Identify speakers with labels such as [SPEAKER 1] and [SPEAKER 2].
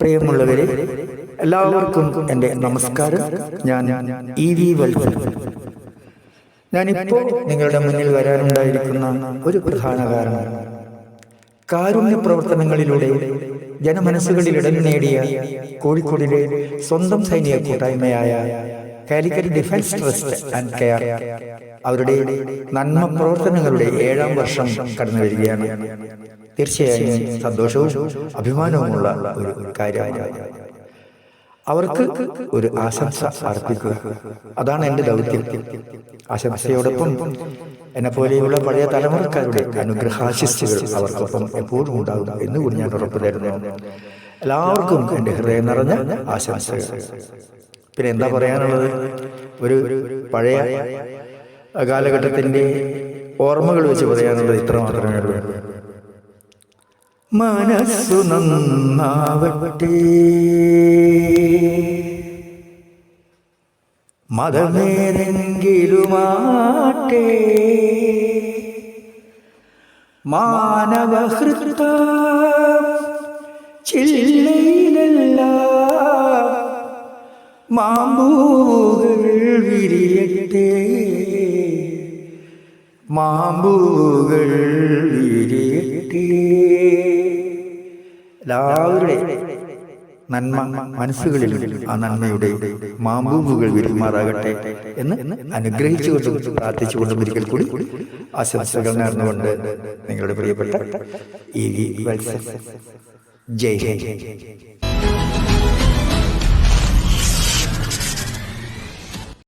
[SPEAKER 1] പ്രിയമുള്ളവരെ എല്ലാവർക്കും എന്റെ നമസ്കാരം. ഞാൻ ഇ വി വത്സൻ. ഞാനിപ്പോൾ നിങ്ങളുടെ മുന്നിൽ വരാനുണ്ടായിരിക്കുന്ന ഒരു പ്രധാന കാരണം. കാരുണ്യ പ്രവർത്തനങ്ങളിലൂടെ ജനമനസ്സുകളിൽ ഇടം നേടിയ കോഴിക്കോടിലെ സ്വന്തം സൈനിക കൂട്ടായ്മയായ Calicut defence trust and care അവരുടെ നന്മ പ്രവർത്തനങ്ങളുടെ ഏഴാം വർഷം കടന്നു വരികയാണ് തീർച്ചയായും സന്തോഷവും അഭിമാനവുമുള്ള ഒരു കാര്യമാണ്. അവർക്ക് ഒരു ആശംസ അർപ്പിക്കുക. അതാണ് എന്റെ ദൗത്യം. ആശംസയോടൊപ്പം എന്നെ പോലെയുള്ള പഴയ തലമുറക്കാരുടെ അനുഗ്രഹാശിസ്സുകൾ അവർക്കൊപ്പം എപ്പോഴും ഉണ്ടാകും എന്നുകൂടി ഞാൻ ഉറപ്പു തരുന്നു. എല്ലാവർക്കും എന്റെ ഹൃദയം നിറഞ്ഞ ആശംസകൾ. പിന്നെ എന്താ പറയാനുള്ളത്? ഒരു പഴയ കാലഘട്ടത്തിന്റെ ഓർമ്മകൾ വെച്ച് പറയാനുള്ളത് ഇത്ര മാത്രമേ ഉള്ളൂ. മനസ്സു നന്നാവട്ടെ. മതമേതെങ്കിലുമാട്ടെ മാനവഹൃത്ത ചില്ലയിലല്ല മാമ്പൂകൾ വിരിയട്ടെ. മാമ്പൂകൾ വിരിയട്ടെ. എല്ലാവരുടെ നന്മ മനസ്സുകളിൽ ആ നന്മയുടെ മാമ്പൂമ്പുകൾ വിരുമാറാകട്ടെ എന്ന് അനുഗ്രഹിച്ചുകൊണ്ടും പ്രാർത്ഥിച്ചുകൊണ്ടും ഒരിക്കൽ കൂടി ആശംസകൾ നേർന്നുകൊണ്ട് നിങ്ങളുടെ പ്രിയപ്പെട്ട ഇ വി ഹിന്ദ്.